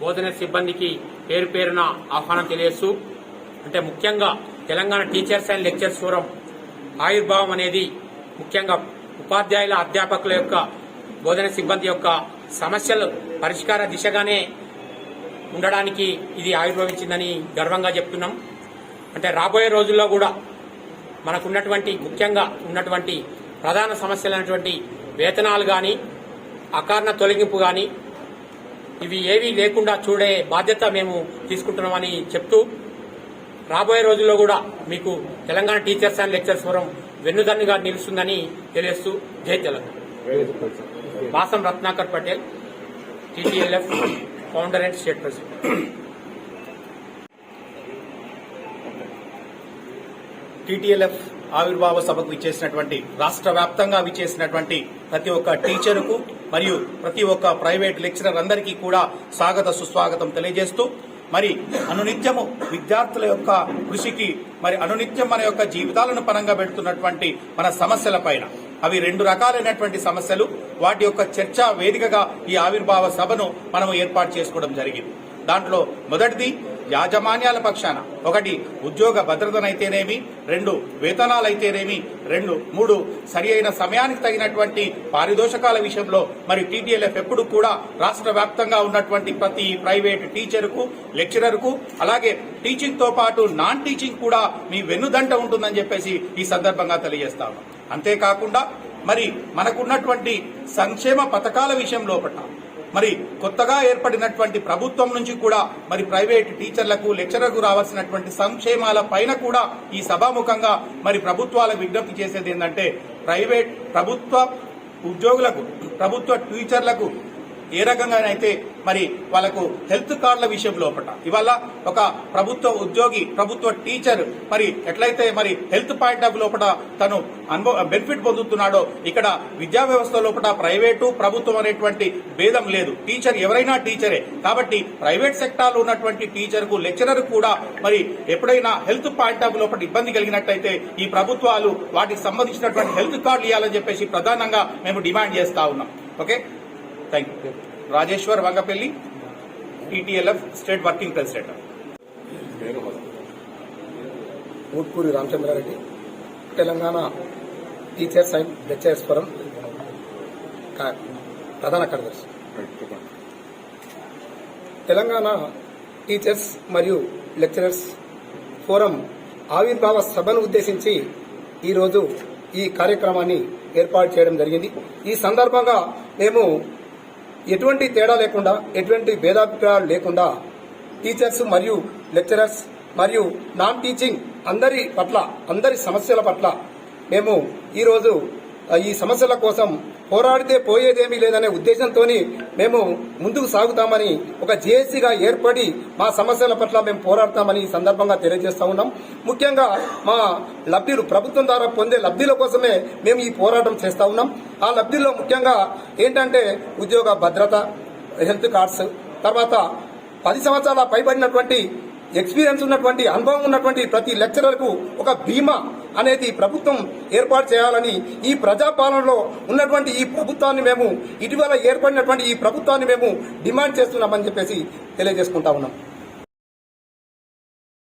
బోధన సిబ్బందికి పేరు పేరున ఆహ్వానం తెలియజేస్తూ అంటే ముఖ్యంగా Telangana teachers and lectures forum ఆవిర్భావం అనేది ముఖ్యంగా ఉపాధ్యాయుల అధ్యాపకుల యొక్క బోధన సిబ్బంది యొక్క సమస్యలు పరిష్కార దిశగానే ఉండడానికి ఇది ఆవిర్భవించిందని గర్వంగా చెప్తున్నాం. అంటే రాబోయే రోజుల్లో కూడా మనకున్నటువంటి ముఖ్యంగా ఉన్నటువంటి ప్రధాన సమస్యలైనటువంటి వేతనాలు కానీ అకారణ తొలగింపు కానీ ఇవి ఏవీ లేకుండా చూడే బాధ్యత మేము తీసుకుంటున్నామని చెప్తూ రాబోయే రోజుల్లో కూడా మీకు Telangana teachers and lectures forum వెన్నుదన్నుగా నిలుస్తుందని తెలియస్తూ జై Telangana. Vasam Ratnakar Patel TTLF founder and state president TTLF ఆవిర్భావ సభకు విచ్చేసినటువంటి రాష్ట్ర వ్యాప్తంగా విచ్చేసినటువంటి ప్రతి ఒక్క టీచరుకు మరియు ప్రతి ఒక్క ప్రైవేట్ లెక్చరర్ అందరికీ కూడా స్వాగత సుస్వాగతం తెలియజేస్తూ మరి అనునిత్యము విద్యార్థుల యొక్క కృషికి మరి అనునిత్యం మన యొక్క జీవితాలను పరంగా పెడుతున్నటువంటి మన సమస్యల పైన. అవి రెండు రకాలైనటువంటి సమస్యలు. వాటి యొక్క చర్చా వేదికగా ఈ ఆవిర్భావ సభను మనం ఏర్పాటు చేసుకోవడం జరిగింది. దాంట్లో మొదటిది యాజమాన్యాల పక్షాన. ఒకటి ఉద్యోగ భద్రతనైతేనేమి? రెండు వేతనాలైతేనేమి? రెండు మూడు సరి అయిన సమయానికి తగినటువంటి పారితోషకాల విషయంలో మరి టీటీఎల్ఎఫ్ ఎప్పుడు కూడా రాష్ట్ర వ్యాప్తంగా ఉన్నటువంటి ప్రతి ప్రైవేట్ టీచర్కు లెక్చరర్కు అలాగే టీచింగ్తో పాటు నాన్ టీచింగ్ కూడా మీ వెన్నుదంట ఉంటుందని చెప్పేసి ఈ సందర్భంగా తెలియజేస్తాను అంతేకాకుండా మరి మనకున్నటువంటి సంక్షేమ పథకాల విషయం లోపల మరి కొత్తగా ఏర్పడినటువంటి ప్రభుత్వం నుంచి కూడా మరి ప్రైవేట్ టీచర్లకు లెక్చరర్కు రావాల్సినటువంటి సంక్షేమాల పైన కూడా ఈ సభాముఖంగా మరి ప్రభుత్వాలకు విజ్ఞప్తి చేసేది ఏంటంటే ప్రైవేట్ ప్రభుత్వ ఉద్యోగులకు ప్రభుత్వ టీచర్లకు ఏ రకంగానైతే మరి వాళ్ళకు హెల్త్ కార్డుల విషయం లోపల ఇవాళ ఒక ప్రభుత్వ ఉద్యోగి ప్రభుత్వ టీచర్ మరి ఎట్లయితే మరి హెల్త్ పాయింట్ ఆఫ్ లోపల తను అనుభవ బెనిఫిట్ పొందుతున్నాడో ఇక్కడ విద్యా వ్యవస్థ లోపల ప్రైవేటు ప్రభుత్వం అనేటువంటి భేదం లేదు. టీచర్ ఎవరైనా టీచరే. కాబట్టి ప్రైవేట్ సెక్టార్లో ఉన్నటువంటి టీచర్కు లెక్చరర్ కూడా మరి ఎప్పుడైనా హెల్త్ పాయింట్ ఆఫ్ లోపల ఇబ్బంది కలిగినట్టయితే ఈ ప్రభుత్వాలు వాటికి సంబంధించినటువంటి హెల్త్ కార్డులు ఇవ్వాలని చెప్పేసి ప్రధానంగా మేము డిమాండ్ చేస్తా ఉన్నాం. Okay? Thank you Rajeshwar Vangapalli TTLF state working president. Ootkuri Ramachandra Reddy Telangana teachers and lecturers forum ప్రధాన కార్యదర్శి. తెలంగాణ టీచర్స్ మరియు లెక్చరర్స్ ఫోరం ఆవిర్భావ సభను ఉద్దేశించి ఈరోజు ఈ కార్యక్రమాన్ని ఏర్పాటు చేయడం జరిగింది. ఈ సందర్భంగా మేము ఎటువంటి తేడా లేకుండా ఎటువంటి భేదాభిప్రాయాలు లేకుండా టీచర్స్ మరియు లెక్చరర్స్ మరియు నాన్ టీచింగ్ అందరి పట్ల అందరి సమస్యల పట్ల మేము ఈరోజు ఈ సమస్యల కోసం పోరాడితే పోయేదేమీ లేదనే ఉద్దేశంతో మేము ముందుకు సాగుతామని ఒక జేఏసీగా ఏర్పడి మా సమస్యల పట్ల మేము పోరాడతామని ఈ సందర్భంగా తెలియజేస్తా ఉన్నాం. ముఖ్యంగా మా లబ్ధిలు ప్రభుత్వం ద్వారా పొందే లబ్ధిల కోసమే మేము ఈ పోరాటం చేస్తా ఉన్నాం. ఆ లబ్ధిలో ముఖ్యంగా ఏంటంటే ఉద్యోగ భద్రత హెల్త్ కార్డ్స్ తర్వాత పది సంవత్సరాల పైబడినటువంటి ఎక్స్పీరియన్స్ ఉన్నటువంటి అనుభవం ఉన్నటువంటి ప్రతి లెక్చరర్కు ఒక బీమా అనేది ప్రభుత్వం ఏర్పాటు చేయాలని ఈ ప్రజాపాలనలో ఉన్నటువంటి ఈ ప్రభుత్వాన్ని మేము ఇటీవల ఏర్పడినటువంటి ఈ ప్రభుత్వాన్ని మేము డిమాండ్ చేస్తున్నామని చెప్పేసి తెలియజేసుకుంటా ఉన్నాం.